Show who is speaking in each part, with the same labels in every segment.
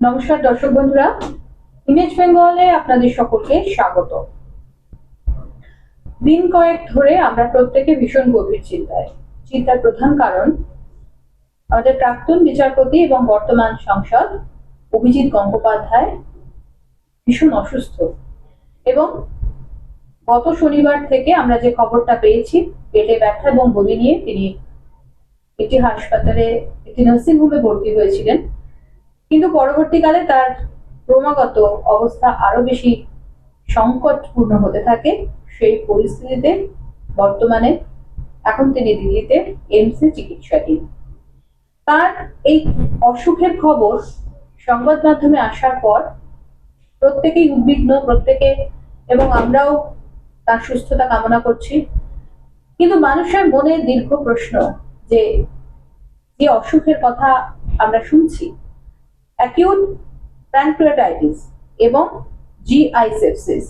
Speaker 1: নমস্কার দর্শক বন্ধুরা ইমেজ বেঙ্গলে আপনাদের সকলকে স্বাগত। দিন কয়েক ধরে আমরা প্রত্যেকে ভীষণ গভীর চিন্তায়। চিন্তার প্রধান কারণ, আমাদের প্রাক্তন বিচারপতি এবং বর্তমান সংসদ অভিজিৎ গঙ্গোপাধ্যায় ভীষণ অসুস্থ এবং গত শনিবার থেকে আমরা যে খবরটা পেয়েছি, পেটে ব্যথা এবং বমি নিয়ে তিনি একটি হাসপাতালে, একটি নার্সিং হোমে ভর্তি হয়েছিলেন। কিন্তু পরবর্তীকালে তার ক্রমাগত অবস্থা আরও বেশি সংকটপূর্ণ হতে থাকে। সেই পরিস্থিতিতে বর্তমানে এখন তিনি দিল্লিতে এইমসে চিকিৎসাধীন। তার এই অসুখের খবর সংবাদ মাধ্যমে আসার পর প্রত্যেকেই উদ্বিগ্ন, প্রত্যেকে এবং আমরাও তার সুস্থতা কামনা করছি। কিন্তু মানুষের মনে দীর্ঘ প্রশ্ন যে যে অসুখের কথা আমরা শুনছি অ্যাকিউট প্যানক্রিয়াটাইটিস এবং জিআই সেপসিস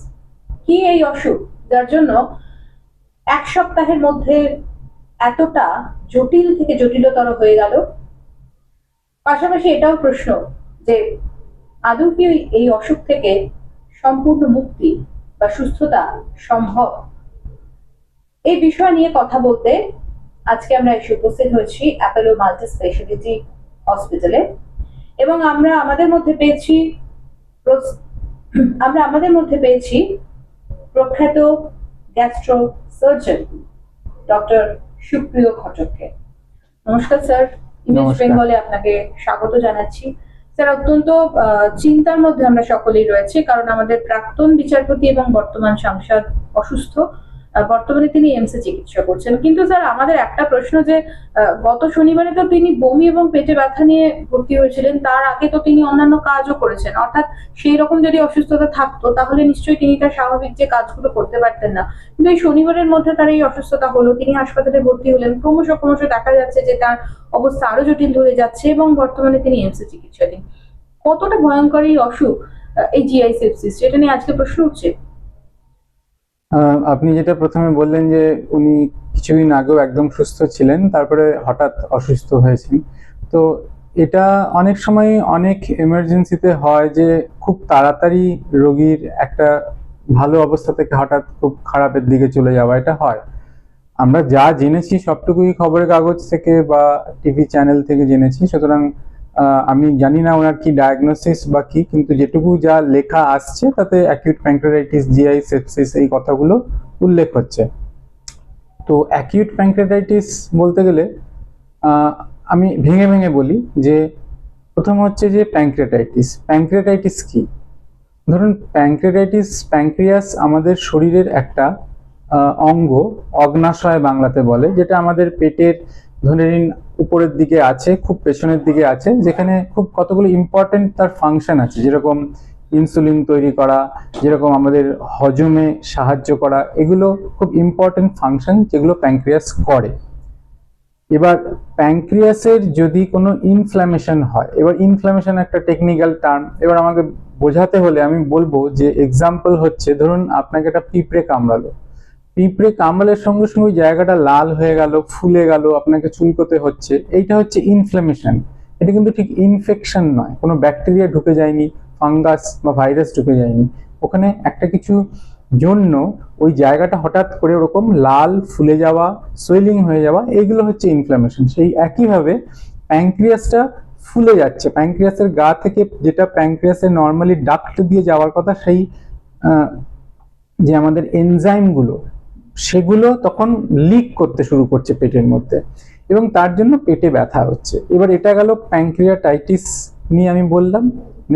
Speaker 1: কি এই অসুখ? যার জন্য এক সপ্তাহের মধ্যে এতটা জটিল থেকে জটিলতর হয়ে গেল। পাশাপাশি এটাও প্রশ্ন যে আদৌ কি এই অসুখ থেকে সম্পূর্ণ মুক্তি বা সুস্থতা সম্ভব? এই বিষয় নিয়ে কথা বলতে আজকে আমরা এসে উপস্থিত হয়েছি অ্যাপেলো মাল্টি স্পেশালিটি হসপিটালে। এবং আমরা আমাদের মধ্যে পেয়েছি প্রস- আমরা আমাদের মধ্যে পেয়েছি প্রখ্যাত গ্যাস্ট্রো সার্জন ডক্টর সুপ্রিয় ঘটককে। নমস্কার স্যার। ইমেজ। বেঙ্গলে আপনাকে স্বাগত জানাচ্ছি। স্যার অত্যন্ত আহ, চিন্তার মধ্যে আমরা সকলেই রয়েছি কারণ আমাদের প্রাক্তন বিচারপতি এবং বর্তমান সাংসদ অসুস্থ। বর্তমানে তিনি এমসে চিকিৎসা করছেন। কিন্তু স্যার, আমাদের একটা প্রশ্ন যে গত শনিবারে তো তিনি বমি এবং পেটে ব্যথা নিয়ে ভর্তি হয়েছিলেন, তার আগে তো তিনি অন্যান্য কাজও করেছেন। অর্থাৎ সেই রকম যদি অসুস্থতা থাকতো, তাহলে নিশ্চয়ই তিনি তার স্বাভাবিক যে কাজগুলো করতে পারতেন না। কিন্তু এই শনিবারের মধ্যে তার এই অসুস্থতা হলো, তিনি হাসপাতালে ভর্তি হলেন। ক্রমশ ক্রমশ দেখা যাচ্ছে যে তার অবস্থা আরও জটিল হয়ে যাচ্ছে এবং বর্তমানে তিনি এমসে চিকিৎসাধীন। কতটা ভয়ঙ্কর এই অসুখ এই জিআই সেপসিস সেটা নিয়ে আজকে প্রশ্ন উঠছে।
Speaker 2: আপনি যেটা প্রথমে বললেন যে উনি কিছুদিন আগেও একদম সুস্থ ছিলেন, তারপরে হঠাৎ অসুস্থ হয়েছেন। তো এটা অনেক সময় অনেক এমার্জেন্সিতে হয় যে খুব তাড়াতাড়ি রোগীর একটা ভালো অবস্থা থেকে হঠাৎ খুব খারাপের দিকে চলে যাওয়া, এটা হয়। আমরা যা জেনেছি সবটুকুই খবরের কাগজ থেকে বা টিভি চ্যানেল থেকে জেনেছি, সুতরাং আমি জানি না ওনার কি ডায়াগনোসিস বা কি, কিন্তু যেটুকু যা লেখা আসছে, তাতে অ্যাকিউট প্যাঙ্ক্রিয়াটাইটিস জিআই সেপসিস এই কথাগুলো উল্লেখ হচ্ছে। তো অ্যাকিউট প্যাঙ্ক্রিয়াটাইটিস বলতে গেলে আমি ভেঙে ভেঙে বলি যে, প্রথম হচ্ছে যে প্যাঙ্ক্রিয়াটাইটিস প্যাঙ্ক্রিয়াটাইটিস কি? ধরুন প্যাঙ্ক্রিয়াটাইটিস প্যাঙ্ক্রিয়াস আমাদের শরীরের একটা অঙ্গ, অগ্নাশয় বাংলাতে বলে, যেটা আমাদের পেটের, ধরে নিন উপরের দিকে আছে, খুব পেছনের দিকে আছে, যেখানে খুব কতগুলো ইম্পর্টেন্ট তার ফাংশন আছে, যেরকম ইনসুলিন তৈরি করা, যেরকম আমাদের হজমে সাহায্য করা, এগুলো খুব ইম্পর্টেন্ট ফাংশন যেগুলো প্যাঙ্ক্রিয়াস করে। এবার প্যাঙ্ক্রিয়াসের যদি কোনো ইনফ্ল্যামেশন হয়, এবার ইনফ্ল্যামেশন একটা টেকনিক্যাল টার্ম এবার আমাকে বোঝাতে হলে আমি বলব যে এক্সাম্পল হচ্ছে, ধরুন আপনাকে একটা পিঁপড়ে কামড়ালো। পিঁপড়ে কামড়ালের সঙ্গে সঙ্গে জায়গাটা লাল হয়ে গেল, ফুলে গেল, আপনাকে চুলকোতে হচ্ছে। এইটা হচ্ছে ইনফ্ল্যামেশন এটা কিন্তু ঠিক ইনফেকশন নয়। কোনো ব্যাকটেরিয়া ঢুকে যায়নি ফাঙ্গাস বা ভাইরাস ঢুকে যায়নি। ওখানে একটা কিছু জন্য ওই জায়গাটা হঠাৎ করে ওরকম লাল ফুলে যাওয়া সোয়েলিং হয়ে যাওয়া, এইগুলো হচ্ছে ইনফ্ল্যামেশন সেই একইভাবে প্যাঙ্ক্রিয়াসটা ফুলে যাচ্ছে। প্যাঙ্ক্রিয়াসের গা থেকে যেটা প্যাঙ্ক্রিয়াসের নর্মালি ডাক্ট দিয়ে যাওয়ার কথা, সেই যে আমাদের এনজাইমগুলো সেগুলো তখন লিক করতে শুরু করছে পেটের মধ্যে। এবং তার জন্য পেটে ব্যথা হচ্ছে। এবার এটা গেল প্যাঙ্ক্রিয়াটাইটিস নিয়ে আমি বললাম।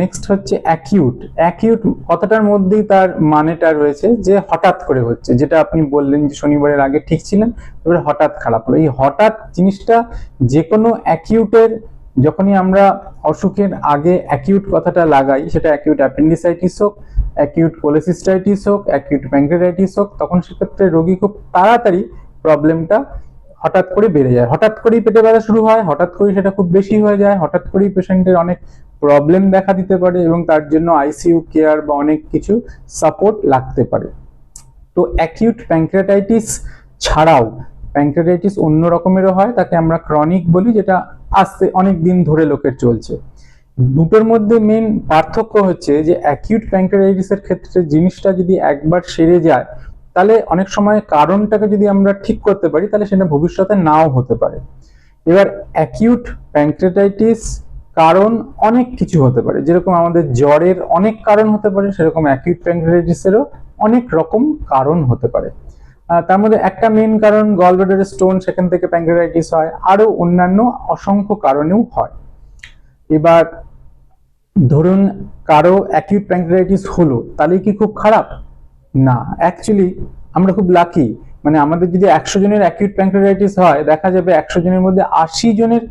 Speaker 2: নেক্সট হচ্ছে অ্যাকিউট অ্যাকিউট কথাটার মধ্যেই তার মানেটা রয়েছে যে হঠাৎ করে হচ্ছে, যেটা আপনি বললেন যে শনিবারের আগে ঠিক ছিলেন, এবারে হঠাৎ খারাপ হলো। এই হঠাৎ জিনিসটা যে কোনো অ্যাকিউটের যখনই আমরা অসুখের আগে অ্যাকিউট কথাটা লাগাই, সেটা অ্যাকিউট অ্যাপেন্ডিসাইটিস হোক অ্যাকিউট কোলেসিস্টাইটিস হোক অ্যাকিউট প্যাঙ্ক্রিয়াটাইটিস হোক, তখন সেক্ষেত্রে রোগী খুব তাড়াতাড়ি প্রবলেমটা হঠাৎ করে বেড়ে যায়। হঠাৎ করেই পেটে ব্যথা শুরু হয়, হঠাৎ করেই সেটা খুব বেশি হয়ে যায়, হঠাৎ করেই পেশেন্টের অনেক প্রবলেম দেখা দিতে পারে এবং তার জন্য আইসিইউ কেয়ার বা অনেক কিছু সাপোর্ট লাগতে পারে। তো অ্যাকিউট প্যাঙ্ক্রিয়াটাইটিস ছাড়াও প্যাঙ্ক্রিয়াটাইটিস অন্য রকমেরও হয়, তাকে আমরা ক্রনিক বলি, যেটা আস্তে অনেক দিন ধরে লোকের চলছে। দুটোর মধ্যে মেন পার্থক্য হচ্ছে যে অ্যাকিউট প্যাঙ্ক্রিয়াটাইটিসের ক্ষেত্রে জিনিসটা যদি একবার সেরে যায়, তাহলে অনেক সময় কারণটাকে যদি আমরা ঠিক করতে পারি, তাহলে সেটা ভবিষ্যতে নাও হতে পারে। এবার অ্যাকিউট প্যাঙ্ক্রিয়াটাইটিস কারণ অনেক কিছু হতে পারে। যেরকম আমাদের জ্বরের অনেক কারণ হতে পারে, সেরকম অ্যাকিউট প্যাঙ্ক্রিয়াটাইটিসেরও অনেক রকম কারণ হতে পারে। তার মধ্যে একটা মেন কারণ গলব্লাডারের স্টোন সেখান থেকে প্যাঙ্ক্রিয়াটাইটিস হয়, আরও অন্যান্য অসংখ্য কারণেও হয়। এবার ধরুন কারও অ্যাকিউট প্যাঙ্ক্রিয়াটাইটিস হলো, তাহলে কি খুব খারাপ? না অ্যাকচুয়ালি আমরা খুব লাকি মানে আমাদের যদি একশো জনের অ্যাকিউট প্যাঙ্ক্রিয়াটাইটিস হয়, দেখা যাবে একশো জনের মধ্যে আশি জনের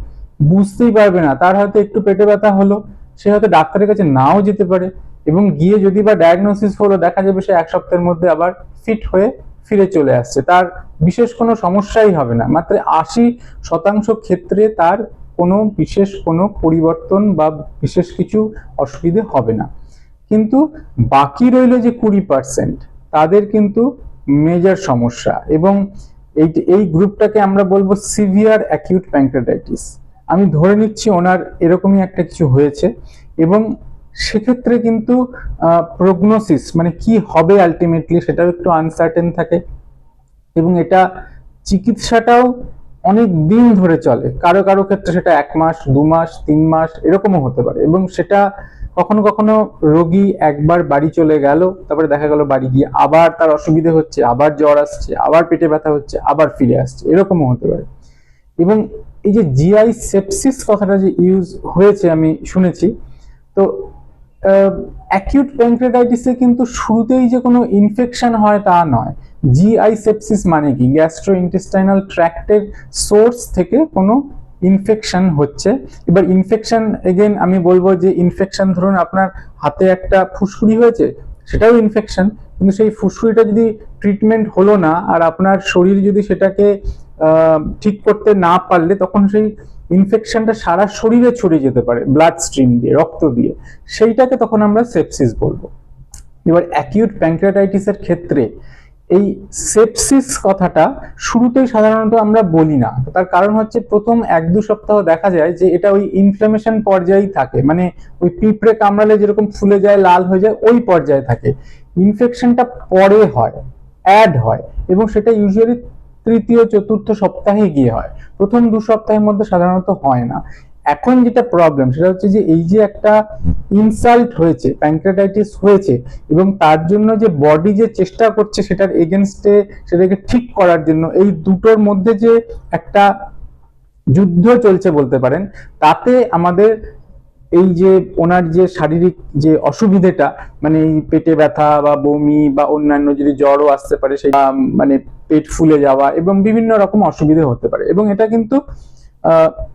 Speaker 2: বুঝতেই পারবে না, তার হয়তো একটু পেটে ব্যথা হলো, সে হয়তো ডাক্তারের কাছে নাও যেতে পারে, এবং গিয়ে যদি বা ডায়াগনোসিস হলো, দেখা যাবে সে এক সপ্তাহের মধ্যে আবার ফিট হয়ে ফিরে চলে আসছে। তার বিশেষ কোনো সমস্যাই হবে না। মাত্র আশি শতাংশ ক্ষেত্রে তার কোনো বিশেষ কোনো পরিবর্তন বা বিশেষ কিছু অসুবিধে হবে না। কিন্তু বাকি রইল যে কুড়ি পার্সেন্ট তাদের কিন্তু মেজর সমস্যা এবং এই এই গ্রুপটাকে আমরা বলব সিভিয়ার অ্যাকিউট প্যাঙ্ক্রেটাইটিস আমি ধরে নিচ্ছি ওনার এরকমই একটা কিছু হয়েছে এবং সেক্ষেত্রে কিন্তু প্রগনোসিস মানে কি হবে আলটিমেটলি সেটাও একটু আনসার্টেন থাকে। এবং এটা চিকিৎসাটাও অনেক দিন ধরে চলে। কারও কারও ক্ষেত্রে সেটা এক মাস, দু মাস, তিন মাস, এরকমও হতে পারে। এবং সেটা কখনো কখনো রোগী একবার বাড়ি চলে গেল, তারপরে দেখা গেল বাড়ি গিয়ে আবার তার অসুবিধে হচ্ছে, আবার জ্বর আসছে, আবার পেটে ব্যথা হচ্ছে, আবার ফিরে আসছে, এরকমও হতে পারে। এবং এই যে জিআই সেপসিস কথাটা যে ইউজ হয়েছে আমি শুনেছি, তো অ্যাকিউট প্যাঙ্ক্রেটাইটিসে কিন্তু শুরুতেই যে কোনো ইনফেকশন হয় তা নয়। জিআই সেপসিস মানে কি? গ্যাস্ট্রো ইন্টেস্টাইনাল ট্র্যাক্টের সোর্স থেকে কোনো ইনফেকশন হচ্ছে। এবার ইনফেকশন এগেন আমি বলব যে ইনফেকশন ধরুন আপনার হাতে একটা ফুসকুড়ি হয়েছে, সেটাও ইনফেকশন কিন্তু সেই ফুসকুড়িটা যদি ট্রিটমেন্ট হলো না, আর আপনার শরীর যদি সেটাকে ঠিক করতে না পারলে তখন সেই ইনফেকশনটা সারা শরীরে ছড়িয়ে যেতে পারে ব্লাড স্ট্রিম দিয়ে, রক্ত দিয়ে। সেইটাকে তখন আমরা সেপসিস বলব। এবার অ্যাকিউট প্যাঙ্ক্রিয়াটাইটিসের ক্ষেত্রে এই সেপসিস কথাটা শুরুতেই সাধারণত আমরা বলি না। তার কারণ হচ্ছে প্রথম এক দু সপ্তাহ দেখা যায় যে এটা ওই ইনফ্লামেশন পর্যায়েই থাকে। মানে ওই পিঁপড়ে কামড়ালে যেরকম ফুলে যায়, লাল হয়ে যায়, ওই পর্যায়ে থাকে। ইনফেকশনটা পরে হয় অ্যাড হয় এবং সেটা ইউজুয়ালি তৃতীয়, চতুর্থ সপ্তাহে গিয়ে হয়। প্রথম দু সপ্তাহের মধ্যে সাধারণত হয় না। এখন যেটা প্রবলেম সেটা হচ্ছে যে এই যে একটা ইনসাল্ট হয়েছে প্যাঙ্ক্রেটাইটিস হয়েছে, এবং তার জন্য যে বডি যে চেষ্টা করছে সেটার এগেনস্টে সেটাকে ঠিক করার জন্য, এই দুটোর মধ্যে যে একটা যুদ্ধ চলছে বলতে পারেন, তাতে আমাদের এই যে ওনার যে শারীরিক যে অসুবিধেটা মানে এই পেটে ব্যথা বা বমি বা অন্যান্য যদি জ্বরও আসতে পারে, সেই মানে পেট ফুলে যাওয়া এবং বিভিন্ন রকম অসুবিধে হতে পারে। এবং এটা কিন্তু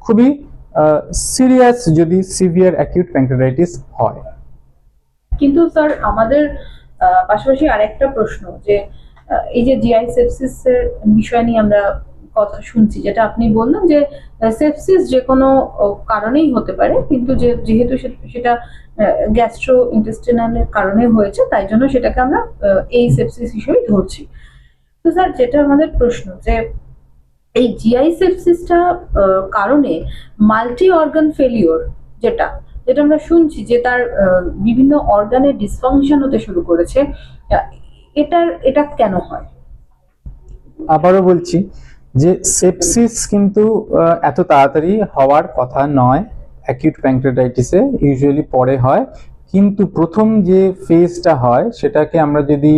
Speaker 2: খুবই সিরিয়াস যদি সিভিয়ার অ্যাকিউট প্যাঙ্ক্রিয়াটাইটিস হয়।
Speaker 1: কিন্তু স্যার, আমাদের পাশাপাশি আরেকটা প্রশ্ন যে এই যে জিআই সেপসিস এর বিষয় নিয়ে আমরা কথা শুনছি, যেটা আপনি বললেন যে সেপসিস যে কোনো কারণেই হতে পারে, কিন্তু যে, যেহেতু সেটা গ্যাস্ট্রো ইন্টেস্টিনালের কারণে হয়েছে, তাই জন্য সেটাকে আমরা এই সেপসিস হিসেবে ধরছি। তো স্যার, যেটা আমাদের প্রশ্ন যে, এই জিআই সেপসিসটা কারণে মাল্টি অর্গান ফেলিওর যেটা যেটা আমরা শুনছি যে তার বিভিন্ন অর্গানের ডিসফাংশন হতে শুরু করেছে এটার, এটা কেন হয়?
Speaker 2: আবারও বলছি যে সেপসিস কিন্তু এত তাড়াতাড়ি হওয়ার কথা নয়। অ্যাকিউট প্যাঙ্ক্রিয়াটাইটিসে ইউজুয়ালি পরে হয়। কিন্তু প্রথম যে ফেজটা হয়, সেটাকে আমরা যদি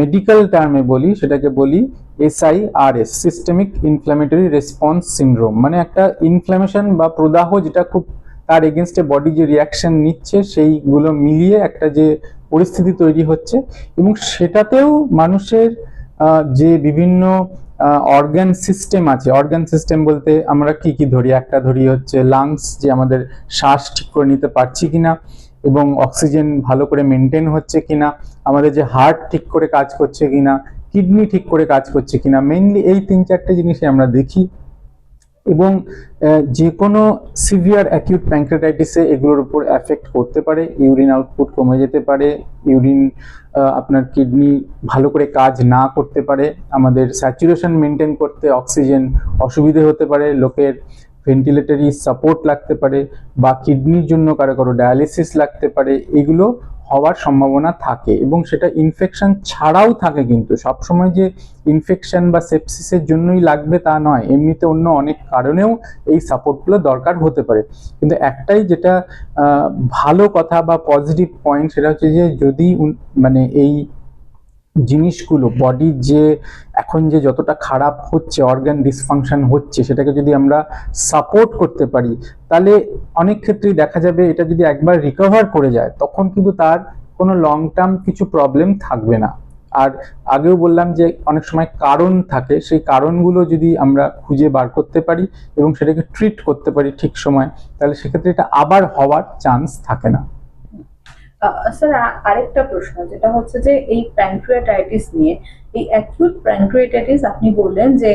Speaker 2: মেডিকেল টার্মে বলি, সেটাকে বলি SIRS systemic inflammatory response syndrome মানে একটা ইনফ্ল্যামেশন বা প্রদাহ যেটা খুব তার এগেনস্টে বডি যে রিয়াকশন নিচ্ছে, সেইগুলো মিলিয়ে একটা যে পরিস্থিতি তৈরি হচ্ছে। এবং সেটাতেও মানুষের যে বিভিন্ন অর্গান সিস্টেম আছে। অর্গান সিস্টেম বলতে আমরা কি কি ধরি? একটা ধরি হচ্ছে লাংস যে আমাদের শ্বাস ঠিক করে নিতে পারছি কিনা, এবং অক্সিজেন ভালো করে মেনটেন হচ্ছে কিনা, আমাদের যে হার্ট ঠিক করে কাজ করছে কিনা কিডনি ঠিক করে কাজ করছে কিনা। মেইনলি এই তিন চারটে জিনিসই আমরা দেখি। এবং যে কোনো সিভিয়ার অ্যাকিউট প্যাঙ্ক্রেটাইটিসে এগুলোর উপর এফেক্ট করতে পারে ইউরিন আউটপুট কমে যেতে পারে ইউরিন আপনার কিডনি ভালো করে কাজ না করতে পারে, আমাদের স্যাচুরেশন মেনটেন করতে অক্সিজেন অসুবিধে হতে পারে, লোকের ভেন্টিলেটরি সাপোর্ট লাগতে পারে বা কিডনির জন্য কারও কারও ডায়ালিসিস লাগতে পারে, এগুলো হওয়ার সম্ভাবনা থাকে এবং সেটা ইনফেকশন ছাড়াও থাকে কিন্তু। সবসময় যে ইনফেকশন বা সেপসিসের জন্যই লাগবে তা নয়, এমনিতে অন্য অনেক কারণেও এই সাপোর্টগুলো দরকার হতে পারে। কিন্তু একটাই যেটা ভালো কথা বা পজিটিভ পয়েন্ট সেটা হচ্ছে যে যদি মানে এই জিনিসগুলো বডির যে এখন যে যতটা খারাপ হচ্ছে অর্গান ডিসফাংশন হচ্ছে, সেটাকে যদি আমরা সাপোর্ট করতে পারি, তাহলে অনেক ক্ষেত্রেই দেখা যাবে এটা যদি একবার রিকভার করে যায়, তখন কিন্তু তার কোনো লং টার্ম কিছু প্রবলেম থাকবে না। আর আগেও বললাম যে অনেক সময় কারণ থাকে, সেই কারণগুলো যদি আমরা খুঁজে বার করতে পারি এবং সেটাকে ট্রিট করতে পারি ঠিক সময়, তাহলে সেক্ষেত্রে এটা আবার হওয়ার চান্স থাকে না।
Speaker 1: স্যার আরেকটা প্রশ্ন, যেটা হচ্ছে যে এই প্যানক্রিয়াটাইটিস নিয়ে, এই অ্যাকিউট প্যানক্রিয়াটাইটিস আপনি বললেন যে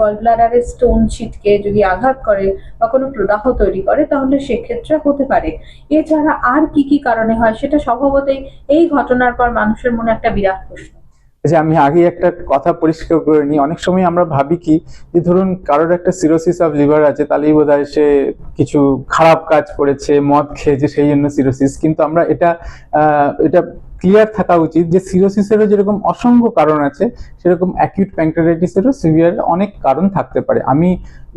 Speaker 1: গল ব্লাডারে স্টোন ছিটকে যদি আঘাত করে বা কোনো প্রদাহ তৈরি করে, তাহলে সেক্ষেত্রে হতে পারে। এছাড়া আর কি কি কারণে হয়, সেটা স্বভাবতই এই ঘটনার পর মানুষের মনে একটা বিরাট প্রশ্ন।
Speaker 2: যে আমি আগে একটা কথা পরিষ্কার করে নিই। অনেক সময় আমরা ভাবি কি, যে ধরুন কারোর একটা সিরোসিস অফ লিভার আছে, তাহলেই বোধ হয় সে কিছু খারাপ কাজ করেছে, মদ খেয়েছে, সেই জন্য সিরোসিস কিন্তু আমরা এটা এটা ক্লিয়ার থাকা উচিত যে সিরোসিসেরও যেরকম অসংখ্য কারণ আছে, সেরকম অ্যাকিউট প্যাঙ্ক্রাইটিসেরও সিভিয়ার অনেক কারণ থাকতে পারে। আমি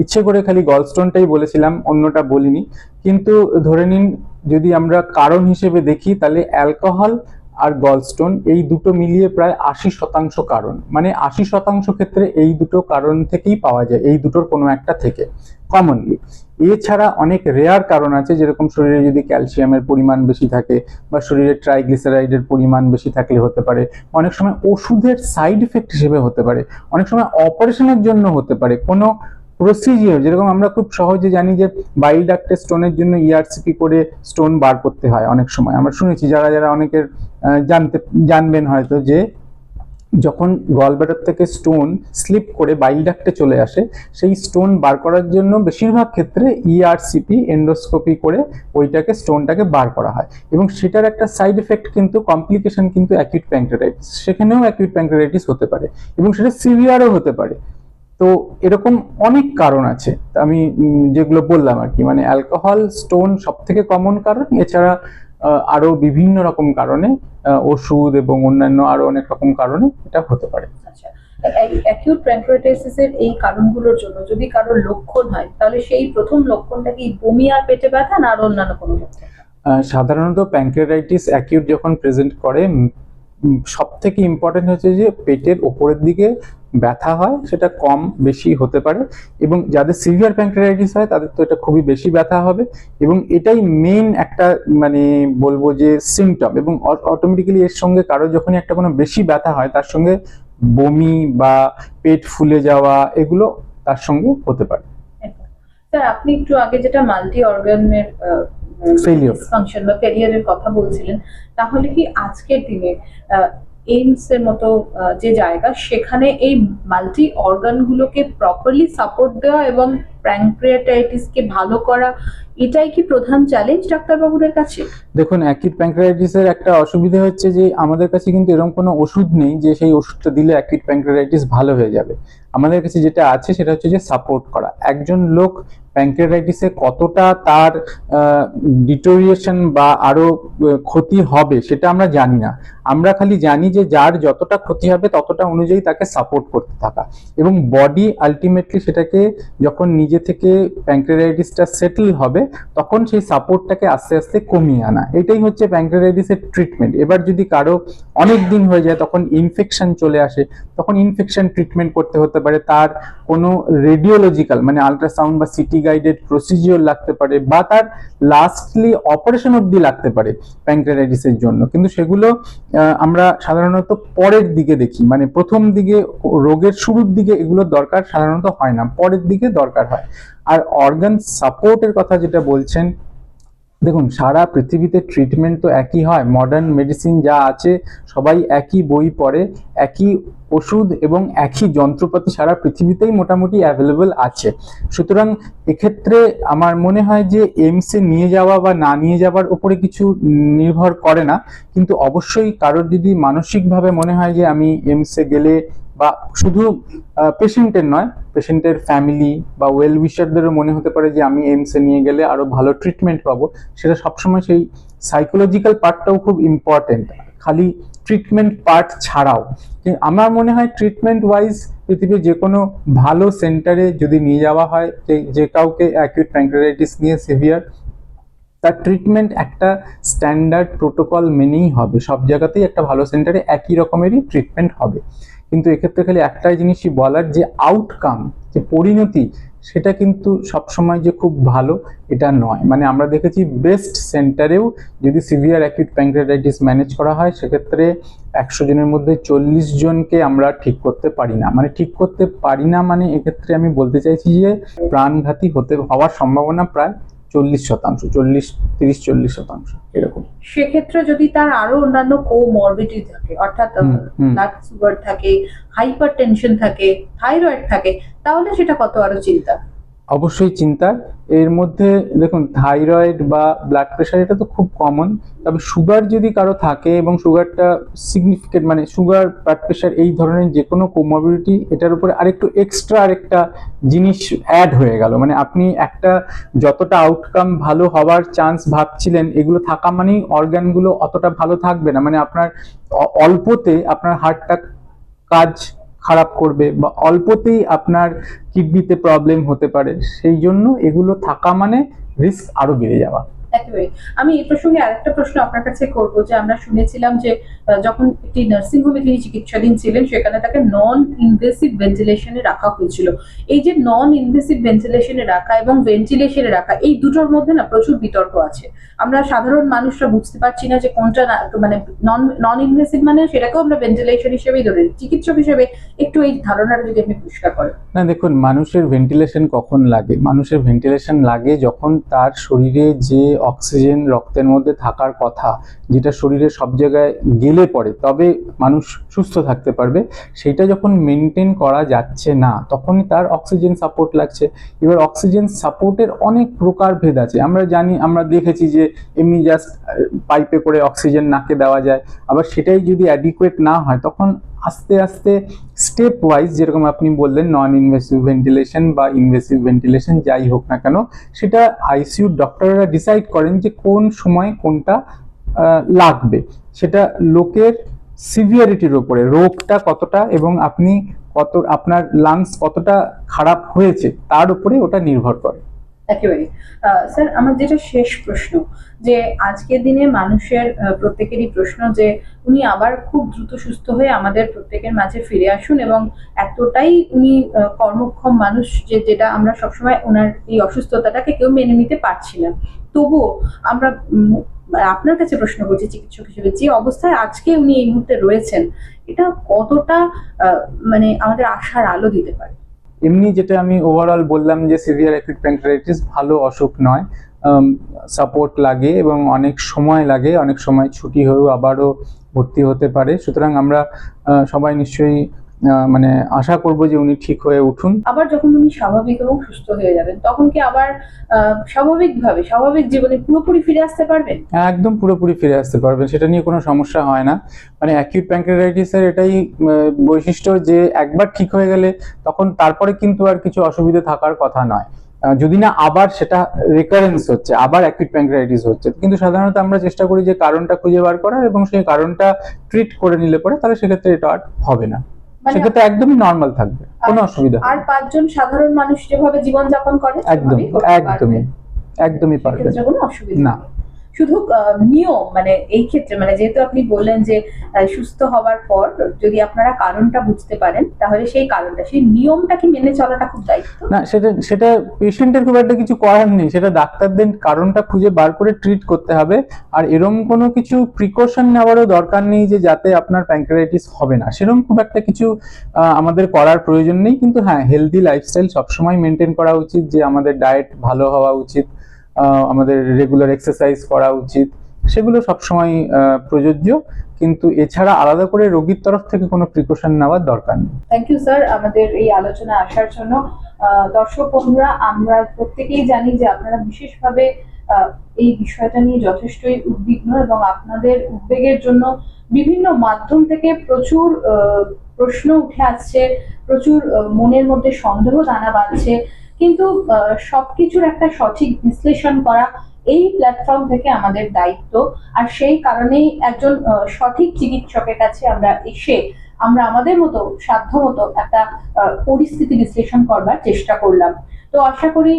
Speaker 2: ইচ্ছে করে খালি গলস্টোনটাই বলেছিলাম, অন্যটা বলিনি। কিন্তু ধরে নিন যদি আমরা কারণ হিসেবে দেখি, তাহলে অ্যালকোহল আর গলস্টোন এই দুটো মিলিয়ে প্রায় আশি শতাংশ কারণ। মানে আশি শতাংশ ক্ষেত্রে এই দুটো কারণ থেকেই পাওয়া যায়, এই দুটোর কোনো একটা থেকে। কমনলি এছাড়া অনেক রেয়ার কারণ আছে, যেরকম শরীরে যদি ক্যালসিয়ামের পরিমাণ বেশি থাকে বা শরীরে ট্রাইগ্লিসারাইডের পরিমাণ বেশি থাকলে হতে পারে। অনেক সময় ওষুধের সাইড এফেক্ট হিসেবে হতে পারে। অনেক সময় অপারেশনের জন্য হতে পারে। কোনো প্রসিজিওর যেরকম আমরা খুব সহজে জানি যে বাইল ডাক্টের স্টোনের জন্য ইআরসিপি করে স্টোন বার করতে হয় অনেক সময়। আমরা শুনেছি যারা যারা অনেকের জানতে, জানবেন হয়তো যে যখন গলব্লাডার থেকে স্টোন স্লিপ করে বাইল ডাক্টে চলে আসে, সেই স্টোন বার করার জন্য বেশিরভাগ ক্ষেত্রে E ইআরসিপি এন্ডোস্কোপি করে ওইটাকে স্টোনটাকে বার করা হয়। এবং সেটার একটা সাইড এফেক্ট কিন্তু কমপ্লিকেশন কিন্তু অ্যাকিউট প্যাঙ্ক্রেটাইটিস সেখানেও অ্যাকিউট প্যাঙ্ক্রেটাইটিস হতে পারে এবং সেটা সিভিয়ারও হতে পারে। তো এরকম অনেক কারণ আছে। আমি যেগুলো বললাম আর কি মানে অ্যালকোহল স্টোন সব থেকে কমন কারণ। এছাড়া আহ, আরও বিভিন্ন রকম কারণে ওষুধ এবং অন্যান্য আরও অনেক রকম কারণে এটা হতে পারে।
Speaker 1: আচ্ছা এই অ্যাকিউট প্যানক্রিয়াটাইটিসের এই কারণগুলোর জন্য যদি কারোর লক্ষণ হয় তাহলে সেই প্রথম লক্ষণটা কি বমি আর পেটে ব্যথা না আর অন্যান্য কোনো
Speaker 2: সাধারণত প্যাঙ্ক্রিয়াটাইটিস অ্যাকিউট যখন প্রেজেন্ট করে সব থেকে ইম্পর্টেন্ট হচ্ছে যে পেটের ওপরের দিকে ব্যথা হয় সেটা কম বেশি হতে পারে এবং যাদের সিভিয়ার প্যাঙ্ক্রিয়াটাইটিস হয় তাদের তো এটা খুবই বেশি ব্যথা হবে এবং এটাই মেইন একটা মানে বলব যে সিমটম এবং অটোমেটিক্যালি এর সঙ্গে কারও যখনই একটা কোনো বেশি ব্যথা হয় তার সঙ্গে বমি বা পেট ফুলে যাওয়া এগুলো তার সঙ্গে হতে পারে
Speaker 1: স্যার আপনি একটু আগে যেটা মাল্টি অর্গানের. ফাংশন বা ফেলিয়ারের কথা বলছিলেন তাহলে কি আজকের দিনে এইমস এর মতো যে জায়গা সেখানে এই মাল্টি অর্গানগুলোকে প্রপারলি সাপোর্ট দেওয়া এবং প্যানক্রিয়াটাইটিস কে ভালো করা, এটাই কি প্রধান চ্যালেঞ্জ ডাক্তারবাবুদের কাছে?
Speaker 2: দেখুন অ্যাকিউট প্যাঙ্ক্রিয়াটাইটিসের একটা অসুবিধা হচ্ছে যে, আমাদের কাছে কিন্তু এরকম কোনো ওষুধ নেই যে, সেই ওষুধটা দিলে অ্যাকিউট প্যাঙ্ক্রিয়াটাইটিস ভালো হয়ে যাবে। আমাদের কাছে যেটা আছে, সেটা হচ্ছে যে সাপোর্ট করা। একজন লোক প্যাঙ্ক্রিয়াটাইটিসে কতটা তার ডিটোরিয়েশন বা আরও ক্ষতি হবে, সেটা আমরা জানি না। আমরা খালি জানি যে, যার যতটা ক্ষতি হবে, ততটা অনুযায়ী তাকে সাপোর্ট করতে থাকা। এবং বডি আলটিমেটলি সেটাকে যখন নিজে থেকে প্যাঙ্ক্রিয়াটাইটিসটা সেটেল হবে, তখন সেই সাপোর্টটাকে আস্তে আস্তে কমিয়ে আনা। এটাই হচ্ছে প্যাঙ্ক্রিয়াটাইটিসের ট্রিটমেন্ট এবার যদি কারও অনেক দিন হয়ে যায়, তখন ইনফেকশন চলে আসে, তখন ইনফেকশন ট্রিটমেন্ট করতে হতে পারে। তার কোনো রেডিওলজিক্যাল মানে আলট্রাসাউন্ড বা সিটি গাইডেড প্রসিজিওর লাগতে পারে, বা তার লাস্টলি অপারেশন অবধি লাগতে পারে প্যাঙ্ক্রিয়াটাইটিসের জন্য। কিন্তু সেগুলো আমরা সাধারণত পরের দিকে দেখি। মানে প্রথম দিকে রোগের শুরুর দিকে এগুলোর দরকার সাধারণত হয় না। পরের দিকে দরকার হয়। আর অর্গান সাপোর্টের কথা যেটা বলছেন, দেখুন, সারা পৃথিবীতে ট্রিটমেন্ট তো একই হয়। মডার্ন মেডিসিন যা আছে, সবাই একই বই পড়ে, একই ওষুধ এবং একই যন্ত্রপাতি সারা পৃথিবীতেই মোটামুটি অ্যাভেলেবল আছে। সুতরাং এক্ষেত্রে আমার মনে হয় যে এমসে নিয়ে যাওয়া বা না নিয়ে যাওয়ার উপরে কিছু নির্ভর করে না। কিন্তু অবশ্যই কারোর যদি মানসিকভাবে মনে হয় যে আমি এমসে গেলে বা শুধু পেশেন্টের নয় পেশেন্টের ফ্যামিলি বা ওয়েল উইশারদেরও মনে হতে পারে যে আমি এমসে নিয়ে গেলে আরও ভালো ট্রিটমেন্ট পাবো। সেটা সবসময় সেই সাইকোলজিক্যাল পার্টটাও খুব ইম্পর্টেন্ট খালি ট্রিটমেন্ট পার্ট ছাড়াও। আমার মনে হয় ট্রিটমেন্ট ওয়াইজ পৃথিবীর যে কোনো ভালো সেন্টারে যদি নিয়ে যাওয়া হয়, যে- কাউকে অ্যাকিউট প্যাঙ্ক্রিয়াটাইটিস নিয়ে সিভিয়ার তার ট্রিটমেন্ট একটা স্ট্যান্ডার্ড প্রোটোকল মেনেই হবে। সব জায়গাতেই একটা ভালো সেন্টারে একই রকমেরই ট্রিটমেন্ট হবে। কিন্তু এক্ষেত্রে খালি একটাই জিনিসই বলার যে আউটকাম যে পরিণতি, সেটা কিন্তু সবসময় যে খুব ভালো, এটা নয়। মানে আমরা দেখেছি বেস্ট সেন্টারেও যদি সিভিয়ার অ্যাকিউট প্যাঙ্ক্রিয়াটাইটিস ম্যানেজ করা হয়, সেক্ষেত্রে একশো জনের মধ্যে চল্লিশ জনকে আমরা ঠিক করতে পারি না। মানে ঠিক করতে পারি না মানে এক্ষেত্রে আমি বলতে চাইছি যে প্রাণঘাতী হতে হওয়ার সম্ভাবনা প্রায় চল্লিশ শতাংশ চল্লিশ তিরিশ চল্লিশ শতাংশ এরকম
Speaker 1: সেক্ষেত্রে যদি তার আরও অন্যান্য কোমরবিডিটি থাকে অর্থাৎ। ব্লাড সুগার থাকে হাইপার টেনশন থাকে থাইরয়েড থাকে তাহলে সেটা কত আরও চিন্তা
Speaker 2: অবশ্যই চিন্তার এর মধ্যে দেখুন, থাইরয়েড বা ব্লাড প্রেশার এটা তো খুব কমন তবে সুগার যদি কারও থাকে এবং সুগারটা সিগনিফিকেন্ট মানে সুগার ব্লাড প্রেশার এই ধরনের যে কোনো কোমোবিলিটি এটার উপরে আরেকটু এক্সট্রা আরেকটা জিনিস অ্যাড হয়ে গেল। মানে আপনি একটা যতটা আউটকাম ভালো হওয়ার চান্স ভাবছিলেন, এগুলো থাকা মানেই অর্গানগুলো অতটা ভালো থাকবে না। মানে আপনার অল্পতে আপনার হার্টটা কাজ খারাপ করবে বা অল্পতেই আপনার কিডনিতে প্রবলেম হতে পারে, সেই জন্য এগুলো থাকা মানে রিস্ক আরও বেড়ে যাওয়া।
Speaker 1: একেবারে। আমি এই প্রসঙ্গে আরেকটা প্রশ্ন আপনার কাছে করব, যে আমরা শুনেছিলাম যে যখন একটি নার্সিং হোমে তিনি চিকিৎসাধীন ছিলেন, সেখানে তাকে নন ইনভেসিভ ভেন্টিলেশনে রাখা হয়েছিল। এই যে নন ইনভেসিভ ভেন্টিলেশনে রাখা এবং ভেন্টিলেশনে রাখা, এই দুটোর মধ্যে না প্রচুর বিতর্ক আছে। আমরা সাধারণ মানুষরা বুঝতে পারছি না যে কোনটা মানে নন নন ইনভেসিভ মানে সেটাকেও আমরা ভেন্টিলেশন হিসেবেই ধরে। চিকিৎসক হিসেবে একটু এই ধারণাটা যদি আপনি পরিষ্কার করেন।
Speaker 2: না, দেখুন, মানুষের ভেন্টিলেশন কখন লাগে? মানুষের ভেন্টিলেশন লাগে যখন তার শরীরে যে অক্সিজেন রক্তের মধ্যে থাকার কথা যেটা শরীরে সব জায়গায় গেলে পড়ে, তবে মানুষ সুস্থ থাকতে পারবে, সেটা যখন মেনটেন করা যাচ্ছে না, তখনই তার অক্সিজেন সাপোর্ট লাগছে। এবার অক্সিজেন সাপোর্টের অনেক প্রকারভেদ আছে। আমরা জানি, আমরা দেখেছি যে এমনি জাস্ট পাইপে করে অক্সিজেন নাকে দেওয়া যায়। আবার সেটাই যদি অ্যাডিকুয়েট না হয়, তখন আস্তে আস্তে স্টেপ ওয়াইজ যেরকম আপনি বললেন নন ইনভেসিভ ভেন্টিলেশন বা ইনভেসিভ ভেন্টিলেশন যাই হোক না কেন, সেটা আইসিইউ ডক্টররা ডিসাইড করেন যে কোন সময় কোনটা লাগবে। সেটা লোকের সিভিয়ারিটির ওপরে রোগটা কতটা এবং আপনি কত, আপনার লাংস কতটা খারাপ হয়েছে, তার উপরে ওটা নির্ভর করে।
Speaker 1: একেবারে স্যার, আমার যেটা শেষ প্রশ্ন, যে আজকের দিনে মানুষের প্রত্যেকেরই প্রশ্ন যে উনি আবার খুব দ্রুত সুস্থ হয়ে আমাদের প্রত্যেকের মাঝে ফিরে আসুন এবং এতটাই উনি কর্মক্ষম মানুষ যে যেটা আমরা সবসময় ওনার এই অসুস্থতাটাকে কেউ মেনে নিতে পারছি না। তবুও আমরা আপনার কাছে প্রশ্ন করছি চিকিৎসক হিসেবে, যে অবস্থায় আজকে উনি এই মুহূর্তে রয়েছেন, এটা কতটা মানে আমাদের আশার আলো দিতে পারে?
Speaker 2: এমনি যেটা আমি ওভারঅল বললাম যে সিভিয়ার অ্যাকিউট প্যান্ট্রাইটিস ভালো অসুখ নয় সাপোর্ট লাগে এবং অনেক সময় লাগে, অনেক সময় ছুটি হয়েও আবারও ভর্তি হতে পারে। সুতরাং আমরা সবাই নিশ্চয়ই মানে আশা করব যে উনি ঠিক হয়ে উঠুন।
Speaker 1: আবার যখন উনি স্বাভাবিক এবং সুস্থ হয়ে যাবেন তখন কি আবার স্বাভাবিকভাবে স্বাভাবিক জীবনে পুরোপুরি ফিরে আসতে পারবেন?
Speaker 2: একদম পুরোপুরি ফিরে আসতে পারবেন সেটা নিয়ে কোনো সমস্যা হয় না। মানে অ্যাকিউট প্যাঙ্ক্রাইটিসের এটাই বৈশিষ্ট্য যে একবার ঠিক হয়ে গেলে তখন তারপরে কিন্তু আর কিছু অসুবিধা থাকার কথা নয়। যদি না আবার সেটা রেকারেন্স হচ্ছে আবার অ্যাকিউট প্যাঙ্ক্রাইটিস হচ্ছে কিন্তু সাধারণত আমরা চেষ্টা করি যে কারণটা খুঁজে বার করার এবং সেই কারণটা ট্রিট করে নিলে পরে তাহলে সেক্ষেত্রে এটা আর হবে না। সেক্ষেত্রে একদমই নর্মাল থাকবে কোনো অসুবিধা
Speaker 1: আর পাঁচজন সাধারণ মানুষ যেভাবে জীবনযাপন করে
Speaker 2: একদম একদমই একদমই
Speaker 1: পারবে। কোনো অসুবিধা
Speaker 2: না।
Speaker 1: শুধু নিয়ম মানে এই ক্ষেত্রে মানে যেহেতু আপনি বললেন যে সুস্থ হবার পর যদি আপনারা কারণটা বুঝতে পারেন, তাহলে সেই কারণটা, সেই নিয়মটা কি মেনে চলাটা খুব দায়িত্ব।
Speaker 2: না, সেটা সেটা পেশেন্টের খুব একটা কিছু করার নেই। সেটা ডাক্তারদের কারণটা খুঁজে বার করে ট্রিট করতে হবে। আর এরম কোনো কিছু প্রিকশন নেওয়ারও দরকার নেই যে, যাতে আপনার প্যাঙ্ক্রাইটিস হবে না। সেরকম খুব একটা কিছু আমাদের করার প্রয়োজন নেই। কিন্তু হ্যাঁ হেলদি লাইফস্টাইল সবসময় মেনটেন করা উচিত যে, আমাদের ডায়েট ভালো হওয়া উচিত। আমাদের রেগুলার এক্সারসাইজ করা উচিত। সেগুলো সবসময় প্রযোজ্য। কিন্তু এছাড়া আলাদা করে রোগীর তরফ থেকে কোনো প্রিকশন নেওয়ার দরকার নেই।
Speaker 1: থ্যাংক ইউ স্যার আমাদের এই আলোচনা আসার জন্য দর্শক বন্ধুরা, আমরা প্রত্যেকেই জানি যে আপনারা বিশেষভাবে এই বিষয়টা নিয়ে যথেষ্টই উদ্বিগ্ন এবং আপনাদের উদ্বেগের জন্য বিভিন্ন মাধ্যম থেকে প্রচুর প্রশ্ন উঠে আসছে, প্রচুর মনের মধ্যে সন্দেহ দানা বাঁধছে। কিন্তু সবকিছুর একটা সঠিক বিশ্লেষণ করা এই প্ল্যাটফর্ম থেকে আমাদের দায়িত্ব। আর সেই কারণেই একজন সঠিক চিকিৎসকের কাছে আমরা এসে আমরা আমাদের মতো, সাধ্য মতো একটা পরিস্থিতি বিশ্লেষণ করবার চেষ্টা করলাম। তো আশা করি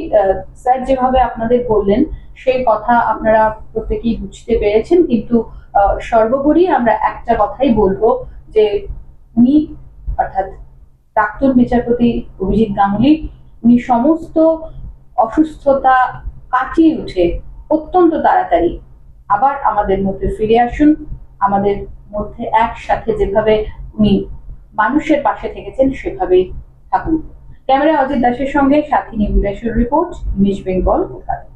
Speaker 1: স্যার যেভাবে আপনাদের বললেন, সেই কথা আপনারা প্রত্যেকেই বুঝতে পেরেছেন। কিন্তু সর্বোপরি আমরা একটা কথাই বলব যে, উনি অর্থাৎ প্রাক্তন বিচারপতি অভিজিৎ গাঙ্গুলি উনি সমস্ত অসুস্থতা কাটিয়ে উঠে অত্যন্ত তাড়াতাড়ি আবার আমাদের মধ্যে ফিরে আসুন। আমাদের মধ্যে একসাথে যেভাবে উনি মানুষের পাশে থেকেছেন, সেভাবেই থাকুন। ক্যামেরা অজিত দাসের সঙ্গে সাথী নিবিদাসের রিপোর্ট, ইমেজ বেঙ্গল, কলকাতা।